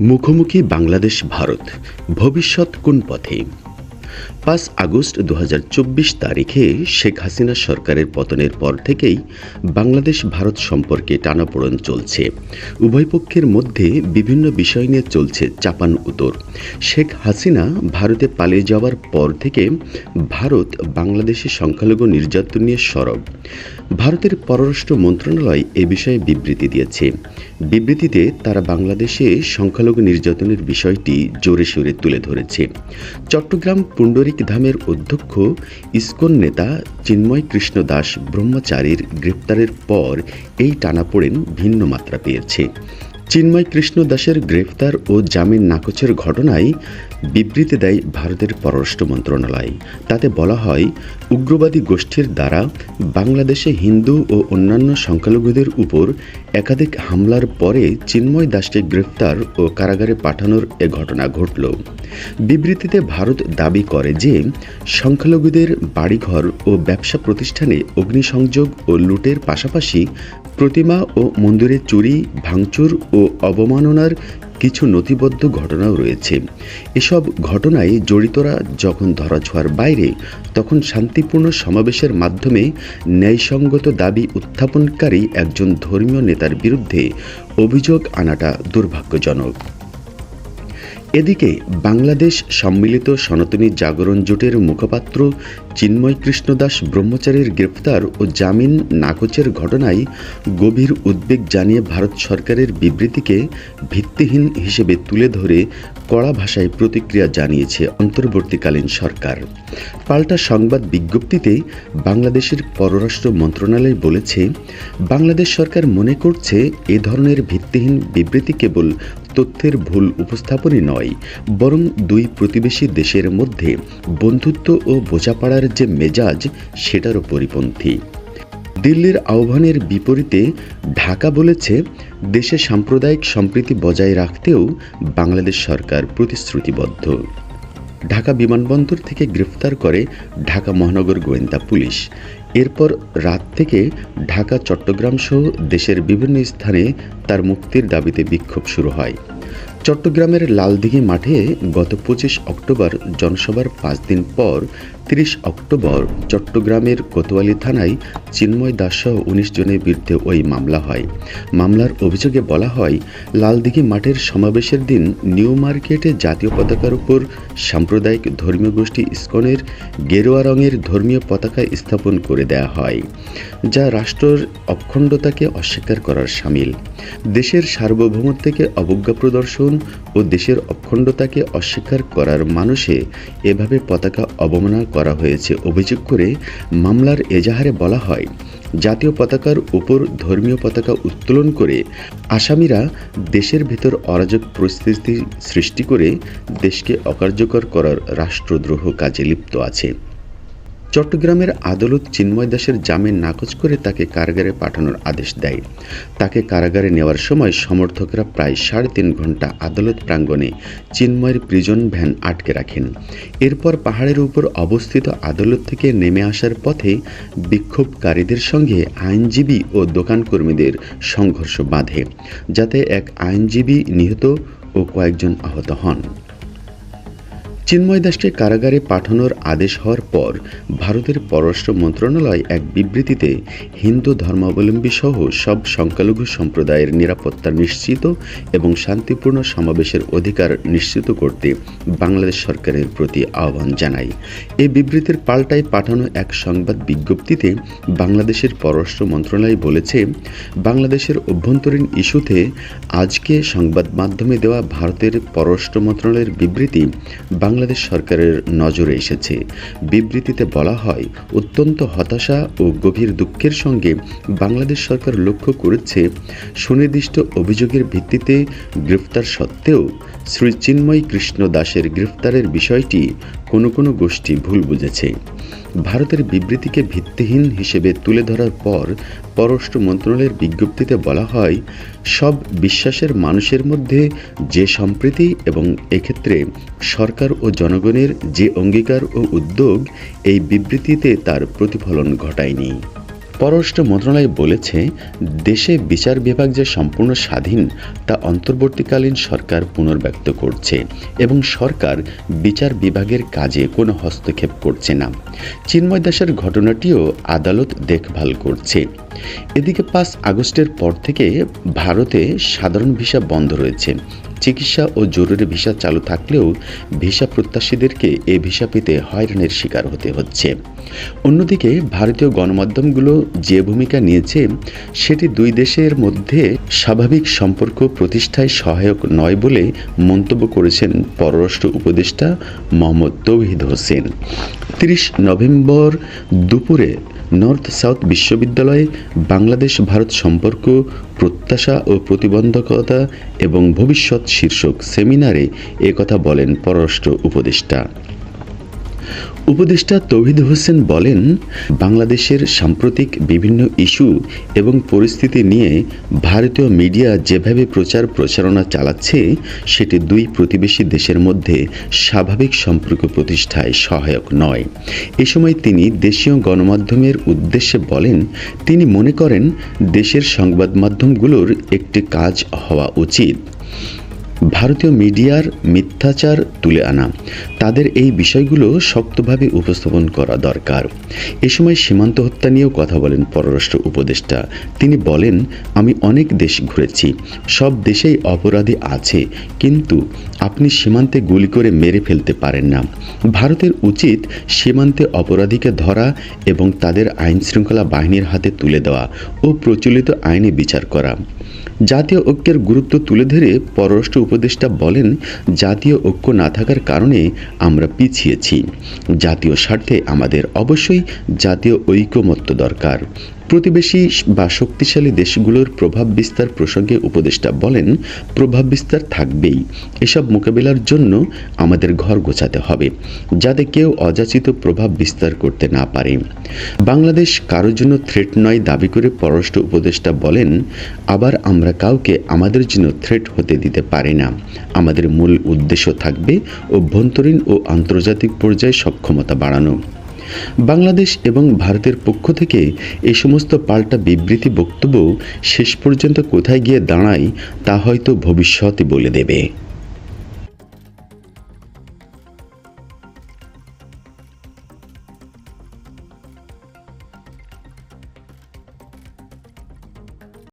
মুখোমুখি বাংলাদেশ ভারত ভবিষ্যৎ কোন পথে? পাঁচ আগস্ট দু হাজার চব্বিশ তারিখে শেখ হাসিনা সরকারের পতনের পর থেকেই বাংলাদেশ ভারত সম্পর্কে টানাপোড়েন চলছে। উভয় পক্ষের মধ্যে বিভিন্ন বিষয় নিয়ে চলছে চাপান উত্তর। শেখ হাসিনা ভারতে পালিয়ে যাওয়ার পর থেকে ভারত বাংলাদেশে সংখ্যালঘু নির্যাতন নিয়ে সরব। ভারতের পররাষ্ট্র মন্ত্রণালয় এ বিষয়ে বিবৃতি দিয়েছে। বিবৃতিতে তারা বাংলাদেশে সংখ্যালঘু নির্যাতনের বিষয়টি জোরে সোরে তুলে ধরেছে। চট্টগ্রাম পুণ্ডরিক ধামের অধ্যক্ষ, ইস্কন নেতা চিন্ময় কৃষ্ণ দাস ব্রহ্মচারীর গ্রেপ্তারের পর এই টানাপোড়েন ভিন্ন মাত্রা পেয়েছে। চিন্ময় কৃষ্ণ দাসের গ্রেফতার ও জামিন নাকচের ঘটনায় বিবৃতি দেয় ভারতের পররাষ্ট্র মন্ত্রণালয়। তাতে বলা হয়, উগ্রবাদী গোষ্ঠীর দ্বারা বাংলাদেশে হিন্দু ও অন্যান্য সংখ্যালঘুদের উপর একাধিক হামলার পরে চিন্ময় দাসকে গ্রেফতার ও কারাগারে পাঠানোর এ ঘটনা ঘটল। বিবৃতিতে ভারত দাবি করে যে, সংখ্যালঘুদের বাড়িঘর ও ব্যবসা প্রতিষ্ঠানে অগ্নিসংযোগ ও লুটের পাশাপাশি প্রতিমা ও মন্দিরে চুরি, ভাঙচুর ও অবমাননার কিছু নথিবদ্ধ ঘটনাও রয়েছে। এসব ঘটনায় জড়িতরা যখন ধরাছোঁয়ার বাইরে, তখন শান্তিপূর্ণ সমাবেশের মাধ্যমে ন্যায়সঙ্গত দাবি উত্থাপনকারী একজন ধর্মীয় নেতার বিরুদ্ধে অভিযোগ আনাটা দুর্ভাগ্যজনক। এদিকে বাংলাদেশ সম্মিলিত সনাতনী জাগরণ জোটের মুখপাত্র চিন্ময় কৃষ্ণ দাস ব্রহ্মচারীর গ্রেপ্তার ও জামিন নাকচের ঘটনায় গভীর উদ্বেগ জানিয়ে ভারত সরকারের বিবৃতিকে ভিত্তিহীন হিসেবে তুলে ধরে কড়া ভাষায় প্রতিক্রিয়া জানিয়েছে অন্তর্বর্তীকালীন সরকার। পাল্টা সংবাদ বিজ্ঞপ্তিতে বাংলাদেশের পররাষ্ট্র মন্ত্রণালয় বলেছে, বাংলাদেশ সরকার মনে করছে এ ধরনের ভিত্তিহীন বিবৃতি কেবল তথ্যের ভুল উপস্থাপনই নয়, বরং দুই প্রতিবেশী দেশের মধ্যে বন্ধুত্ব ও বোঝাপড়ার যে মেজাজ সেটারও পরিপন্থী দিল্লির আহ্বানের বিপরীতে ঢাকা বলেছে, দেশে সাম্প্রদায়িক সম্প্রীতি বজায় রাখতেও বাংলাদেশ সরকার প্রতিশ্রুতিবদ্ধ। ঢাকা বিমানবন্দর থেকে গ্রেফতার করে ঢাকা মহানগর গোয়েন্দা পুলিশ। এরপর রাত থেকে ঢাকা, চট্টগ্রাম সহ দেশের বিভিন্ন স্থানে তার মুক্তির দাবিতে বিক্ষোভ শুরু হয়। চট্টগ্রামের লালদিঘি মাঠে গত পঁচিশ অক্টোবর জনসভার পাঁচ দিন পর তিরিশ অক্টোবর চট্টগ্রামের কোতোয়ালি থানায় চিন্ময় দাসসহ উনিশ জনের বিরুদ্ধে ওই মামলা হয়। মামলার অভিযোগে বলা হয়, লালদিঘি মাঠের সমাবেশের দিন নিউ মার্কেটে জাতীয় পতাকার উপর সাম্প্রদায়িক ধর্মীয় গোষ্ঠী ইস্কনের গেরুয়া রঙের ধর্মীয় পতাকা স্থাপন করে দেয়া হয়, যা রাষ্ট্রের অখণ্ডতাকে অস্বীকার করার সামিল। দেশের সার্বভৌমত্বকে অবজ্ঞা প্রদর্শন ও দেশের অখণ্ডতাকে অস্বীকার করার মানুষে এভাবে পতাকা অবমাননা করা হয়েছে। অভিযোগ করে মামলার এজাহারে বলা হয়, জাতীয় পতাকার উপর ধর্মীয় পতাকা উত্তোলন করে আসামিরা দেশের ভেতর অরাজক পরিস্থিতি সৃষ্টি করে দেশকে অকার্যকর করার রাষ্ট্রদ্রোহ কাজে লিপ্ত আছে। চট্টগ্রামের আদালত চিন্ময় দাসের জামিন নাকচ করে তাকে কারাগারে পাঠানোর আদেশ দেয়। তাকে কারাগারে নেওয়ার সময় সমর্থকরা প্রায় সাড়ে তিন ঘণ্টা আদালত প্রাঙ্গণে চিন্ময়ের প্রিজন ভ্যান আটকে রাখেন। এরপর পাহাড়ের উপর অবস্থিত আদালত থেকে নেমে আসার পথে বিক্ষোভকারীদের সঙ্গে আইনজীবী ও দোকানকর্মীদের সংঘর্ষ বাঁধে, যাতে এক আইনজীবী নিহত ও কয়েকজন আহত হন। চিন্ময় দাসকে কারাগারে পাঠানোর আদেশ হওয়ার পর ভারতের পররাষ্ট্র মন্ত্রণালয় এক বিবৃতিতে হিন্দু ধর্মাবলম্বী সহ সব সংখ্যালঘু সম্প্রদায়ের নিরাপত্তা নিশ্চিত এবং শান্তিপূর্ণ সমাবেশের অধিকার নিশ্চিত করতে বাংলাদেশ সরকারের প্রতি আহ্বান জানায়। এই বিবৃতির পাল্টায় পাঠানো এক সংবাদ বিজ্ঞপ্তিতে বাংলাদেশের পররাষ্ট্র মন্ত্রণালয় বলেছে, বাংলাদেশের অভ্যন্তরীণ ইস্যুতে আজকে সংবাদ মাধ্যমে দেওয়া ভারতের পররাষ্ট্র মন্ত্রণালয়ের বিবৃতি বাংলাদেশ সরকারের নজরে এসেছে। বিবৃতিতে বলা হয়, অত্যন্ত হতাশা ও গভীর দুঃখের সঙ্গে বাংলাদেশ সরকার লক্ষ্য করেছে, সুনির্দিষ্ট অভিযোগের ভিত্তিতে গ্রেফতার সত্ত্বেও শ্রী চিন্ময় কৃষ্ণ দাসের গ্রেফতারের বিষয়টি কোনো কোনো গোষ্ঠী ভুল বুঝেছে। ভারতের বিবৃতিকে ভিত্তিহীন হিসেবে তুলে ধরার পর পররাষ্ট্র মন্ত্রণালয়ের বিজ্ঞপ্তিতে বলা হয়, সব বিশ্বাসের মানুষের মধ্যে যে সম্প্রীতি এবং এক্ষেত্রে সরকার ও জনগণের যে অঙ্গীকার ও উদ্যোগ, এই বিবৃতিতে তার প্রতিফলন ঘটায়নি। পররাষ্ট্র মন্ত্রণালয় বলেছে, দেশে বিচার বিভাগ যে সম্পূর্ণ স্বাধীন, তা অন্তর্বর্তীকালীন সরকার পুনর্ব্যক্ত করছে এবং সরকার বিচার বিভাগের কাজে কোনো হস্তক্ষেপ করছে না। চিন্ময় দাসের ঘটনাটিও আদালত দেখভাল করছে। এদিকে পাঁচ আগস্টের পর থেকে ভারতে সাধারণ ভিসা বন্ধ রয়েছে। চিকিৎসা ও জরুরি ভিসা চালু থাকলেও ভিসা প্রত্যাশীদেরকে এ ভিসা পেতে হয়রানির শিকার হতে হচ্ছে। অন্যদিকে ভারতীয় গণমাধ্যমগুলো যে ভূমিকা নিয়েছে, সেটি দুই দেশের মধ্যে স্বাভাবিক সম্পর্ক প্রতিষ্ঠায় সহায়ক নয় বলে মন্তব্য করেছেন পররাষ্ট্র উপদেষ্টা মোহাম্মদ তৌহিদ হোসেন। তিরিশ নভেম্বর দুপুরে নর্থ সাউথ বিশ্ববিদ্যালয়ে বাংলাদেশ ভারত সম্পর্ক প্রত্যাশা ও প্রতিবন্ধকতা এবং ভবিষ্যৎ শীর্ষক সেমিনারে একথা বলেন পররাষ্ট্র উপদেষ্টা। উপদেষ্টা তৌহিদ হোসেন বলেন, বাংলাদেশের সাম্প্রতিক বিভিন্ন ইস্যু এবং পরিস্থিতি নিয়ে ভারতীয় মিডিয়া যেভাবে প্রচার প্রচারণা চালাচ্ছে, সেটি দুই প্রতিবেশী দেশের মধ্যে স্বাভাবিক সম্পর্ক প্রতিষ্ঠায় সহায়ক নয়। এ সময় তিনি দেশীয় গণমাধ্যমের উদ্দেশ্যে বলেন, তিনি মনে করেন, দেশের সংবাদ মাধ্যমগুলোর একটি কাজ হওয়া উচিত। ভারতীয় মিডিয়ার মিথ্যাচার তুলে আনা। তাদের এই বিষয়গুলো শক্তভাবে উপস্থাপন করা দরকার। এ সময় সীমান্ত হত্যা নিয়েও কথা বলেন পররাষ্ট্র উপদেষ্টা। তিনি বলেন, আমি অনেক দেশ ঘুরেছি। সব দেশেই অপরাধী আছে, কিন্তু আপনি সীমান্তে গুলি করে মেরে ফেলতে পারেন না। ভারতের উচিত সীমান্তে অপরাধীকে ধরা এবং তাদের আইন শৃঙ্খলা বাহিনীর হাতে তুলে দেওয়া ও প্রচলিত আইনে বিচার করা। জাতীয় ঐক্যের গুরুত্ব তুলে ধরে পররাষ্ট্র উপদেষ্টা বলেন, জাতীয় ঐক্য না থাকার কারণে আমরা পিছিয়েছি। জাতীয় স্বার্থে আমাদের অবশ্যই জাতীয় ঐক্যমত্য দরকার। প্রতিবেশী বা শক্তিশালী দেশগুলোর প্রভাব বিস্তার প্রসঙ্গে উপদেষ্টা বলেন, প্রভাব বিস্তার থাকবেই। এসব মোকাবিলার জন্য আমাদের ঘর গোছাতে হবে, যাতে কেউ অযাচিত প্রভাব বিস্তার করতে না পারে। বাংলাদেশ কারও জন্য থ্রেট নয় দাবি করে পররাষ্ট্র উপদেষ্টা বলেন, আবার আমরা কাউকে আমাদের জন্য থ্রেট হতে দিতে পারি না। আমাদের মূল উদ্দেশ্য থাকবে অভ্যন্তরীণ ও আন্তর্জাতিক পর্যায়ে সক্ষমতা বাড়ানো। বাংলাদেশ এবং ভারতের পক্ষ থেকে এ সমস্ত পাল্টা বিবৃতি বক্তব্য শেষ পর্যন্ত কোথায় গিয়ে দাঁড়ায় তা হয়তো ভবিষ্যতে বলে দেবে।